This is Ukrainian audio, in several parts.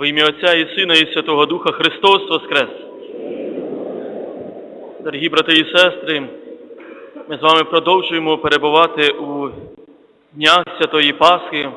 Во ім'я Отця і Сина і Святого Духа Христос Воскрес. Дорогі брати і сестри, ми з вами продовжуємо перебувати у днях Святої Пасхи,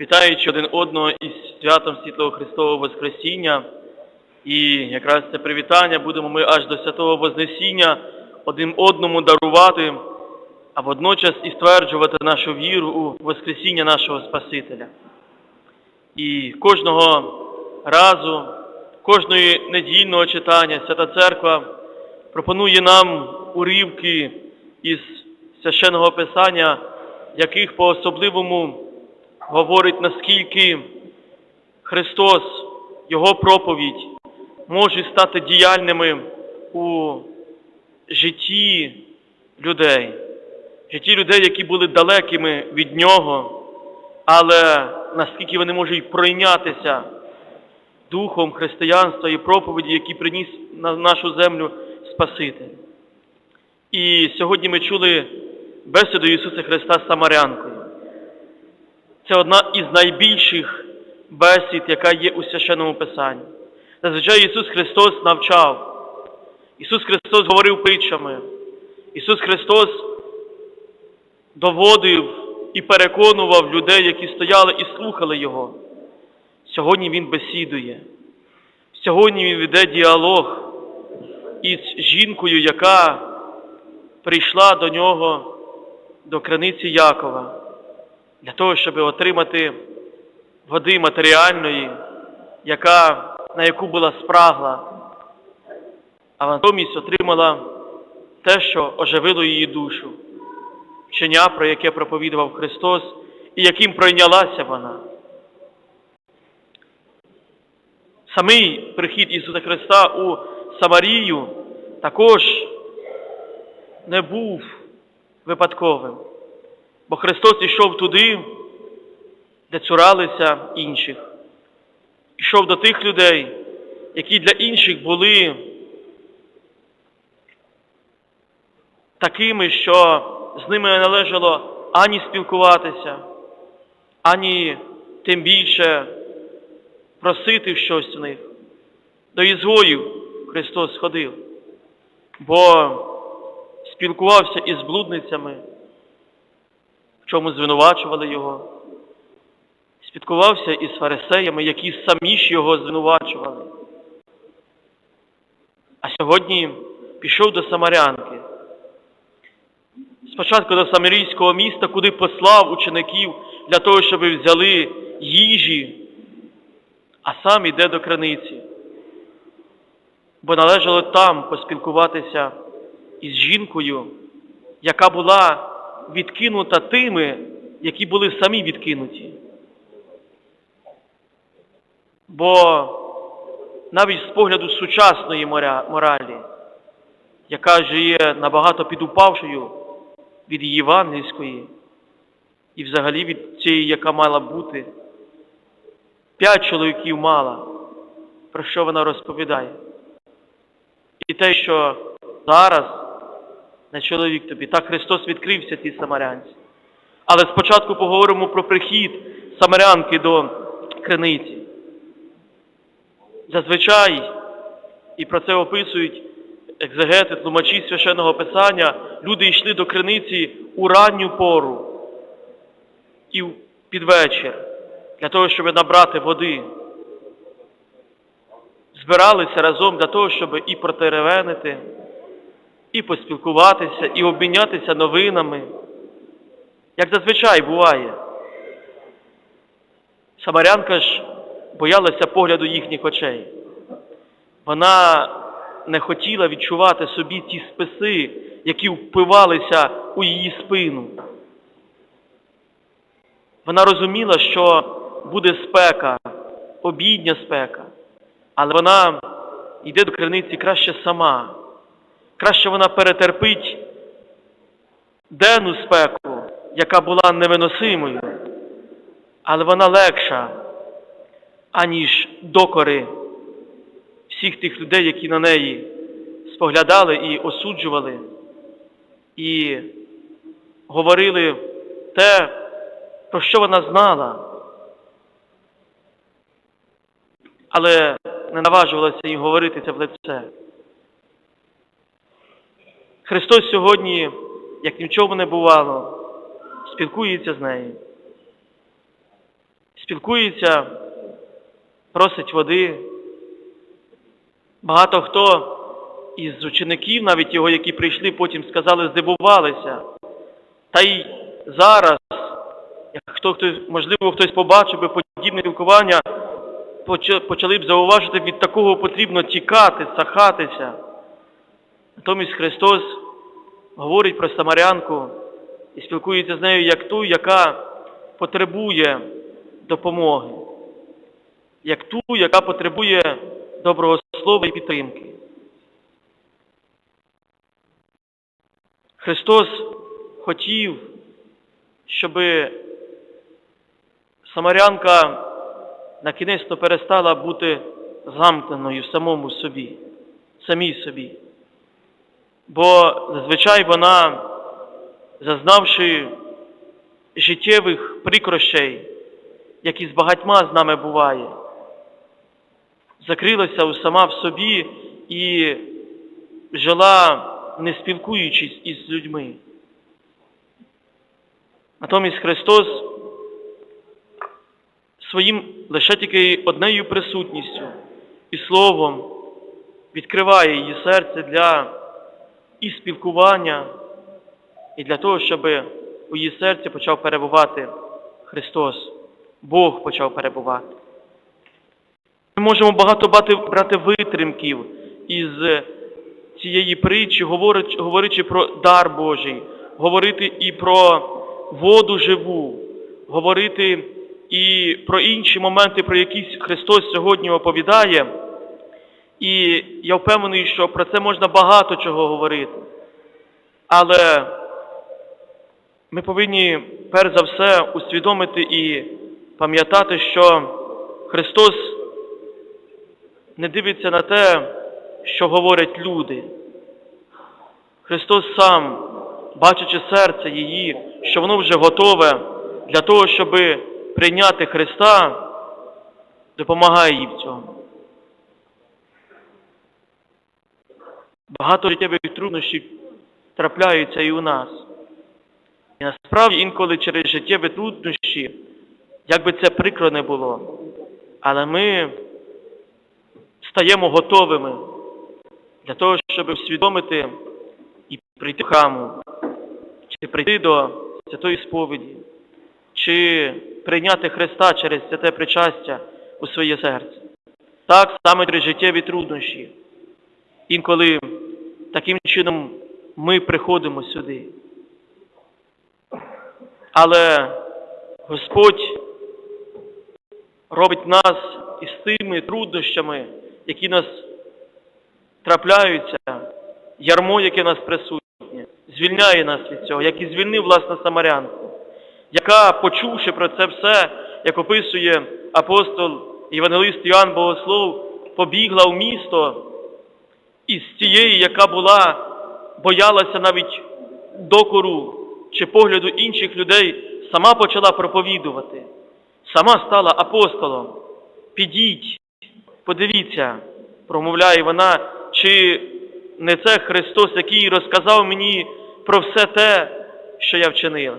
вітаючи один одного із святом Світлого Христового Воскресіння. І якраз це привітання будемо ми аж до Святого Вознесіння один одному дарувати, а водночас і стверджувати нашу віру у Воскресіння нашого Спасителя. І кожного разу, кожної недільного читання Свята Церква пропонує нам урівки із священного Писання, яких по-особливому говорить, наскільки Христос, Його проповідь можуть стати діяльними у житті людей, житті людей, які були далекими від Нього, але наскільки вони можуть пройнятися духом християнства і проповіді, які приніс на нашу землю Спаситель. І сьогодні ми чули бесіду Ісуса Христа з Самарянкою. Це одна із найбільших бесід, яка є у священному Писанні. Зазвичай Ісус Христос навчав. Ісус Христос говорив притчами. Ісус Христос доводив і переконував людей, які стояли і слухали Його. Сьогодні Він бесідує. Сьогодні Він веде діалог із жінкою, яка прийшла до нього, до краниці Якова, для того, щоб отримати води матеріальної, яка, на яку була спрагла, а натомість отримала те, що оживило її душу, вчення, про яке проповідував Христос, і яким пройнялася вона. Самий прихід Ісуса Христа у Самарію також не був випадковим, бо Христос ішов туди, де цуралися інших. Ішов до тих людей, які для інших були такими, що з ними не належало ані спілкуватися, ані тим більше просити щось в них. До ізгоїв Христос ходив, бо спілкувався із блудницями, в чому звинувачували його, спілкувався із фарисеями, які самі ж його звинувачували. А сьогодні пішов до Самарянки. Спочатку до Самарійського міста, куди послав учеників для того, щоб взяли їжі, а сам іде до краниці. Бо належало там поспілкуватися із жінкою, яка була відкинута тими, які були самі відкинуті. Бо навіть з погляду сучасної моралі, яка ж є набагато підупавшою від євангельської і взагалі від цієї, яка мала бути, п'ять чоловіків мала, про що вона розповідає. І те, що зараз не чоловік тобі, так Христос відкрився цій самарянці. Але спочатку поговоримо про прихід самарянки до криниці. Зазвичай, і про це описують екзегети, тлумачі священного Писання, люди йшли до криниці у ранню пору і під вечір, для того, щоб набрати води. Збиралися разом для того, щоб і протеревенити, і поспілкуватися, і обмінятися новинами, як зазвичай буває. Самарянка ж боялася погляду їхніх очей. Вона не хотіла відчувати собі ті списи, які впивалися у її спину. Вона розуміла, що буде спека, обідня спека, але вона йде до криниці краще сама. Краще вона перетерпить денну спеку, яка була невиносимою, але вона легша, аніж докори всіх тих людей, які на неї споглядали і осуджували, і говорили те, про що вона знала. Але не наважувалася їм говорити це в лице. Христос сьогодні, як ні в чому не бувало, спілкується з нею. Спілкується, просить води. Багато хто із учеників, навіть його, які прийшли, потім сказали, здивувалися. Та й зараз, як хто, хто, можливо, хтось побачив би подібне спілкування, почали б зауважити, від такого потрібно тікати, сахатися. Натомість Христос говорить про Самарянку і спілкується з нею як ту, яка потребує допомоги, як ту, яка потребує доброго слова і підтримки. Христос хотів, щоб Самарянка на кінець то перестала бути замкненою самому собі, самій собі. Бо зазвичай вона, зазнавши життєвих прикрощей, як і з багатьма з нами буває, закрилася сама в собі і жила, не спілкуючись із людьми. Натомість Христос своїм лише тільки однею присутністю і словом відкриває її серце для і спілкування, і для того, щоб у її серці почав перебувати Христос, Бог почав перебувати. Ми можемо багато брати витримків із цієї притчі, говорячи про дар Божий, говорити і про воду живу, говорити і про інші моменти, про які Христос сьогодні оповідає. І я впевнений, що про це можна багато чого говорити. Але ми повинні перш за все усвідомити і пам'ятати, що Христос не дивиться на те, що говорять люди. Христос сам, бачачи серце її, що воно вже готове для того, щоб прийняти Христа, допомагає їй в цьому. Багато життєвих труднощів трапляються і у нас. І насправді інколи через життєві труднощі, як би це прикро не було, але ми стаємо готовими для того, щоб усвідомити і прийти в храму, чи прийти до святої сповіді, чи прийняти Христа через святе причастя у своє серце. Так саме через життєві труднощі. Інколи таким чином ми приходимо сюди. Але Господь робить нас із тими труднощами, які нас трапляються, ярмо, яке нас присутнє, звільняє нас від цього, як і звільнив власне Самарянку, яка, почувши про це все, як описує апостол Євангелист Іоанн Богослов, побігла в місто із тієї, яка була, боялася навіть докору чи погляду інших людей, сама почала проповідувати, сама стала апостолом. Підіть, подивіться, промовляє вона, чи не це Христос, який розказав мені про все те, що я вчинила.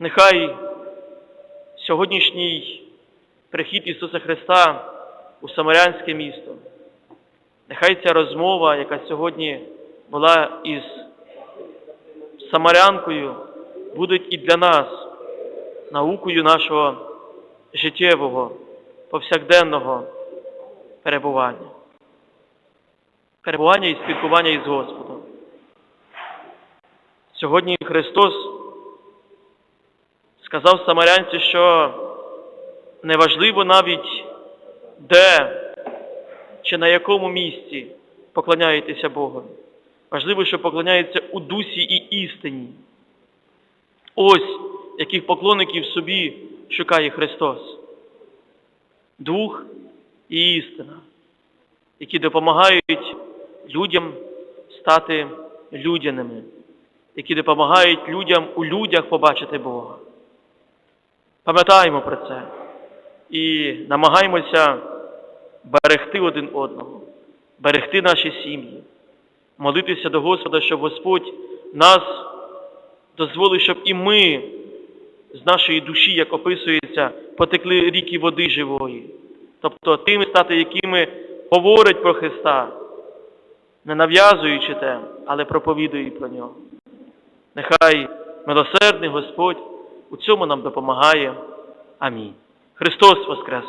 Нехай сьогоднішній прихід Ісуса Христа у Самарянське місто, нехай ця розмова, яка сьогодні була із Самарянкою, буде і для нас наукою нашого життєвого, повсякденного перебування. Перебування і спілкування із Господом. Сьогодні Христос сказав Самарянці, що неважливо навіть де чи на якому місці поклоняєтеся Богу. Важливо, що поклоняється у дусі і істині. Ось яких поклонників собі шукає Христос. Дух і істина, які допомагають людям стати людяними, які допомагають людям у людях побачити Бога. Пам'ятаємо про це і намагаємося берегти один одного, берегти наші сім'ї, молитися до Господа, щоб Господь нас дозволив, щоб і ми з нашої душі, як описується, потекли ріки води живої. Тобто тими стати, якими говорять про Христа, не нав'язуючи те, але проповідують про нього. Нехай милосердний Господь у цьому нам допомагає. Амінь. Христос Воскрес!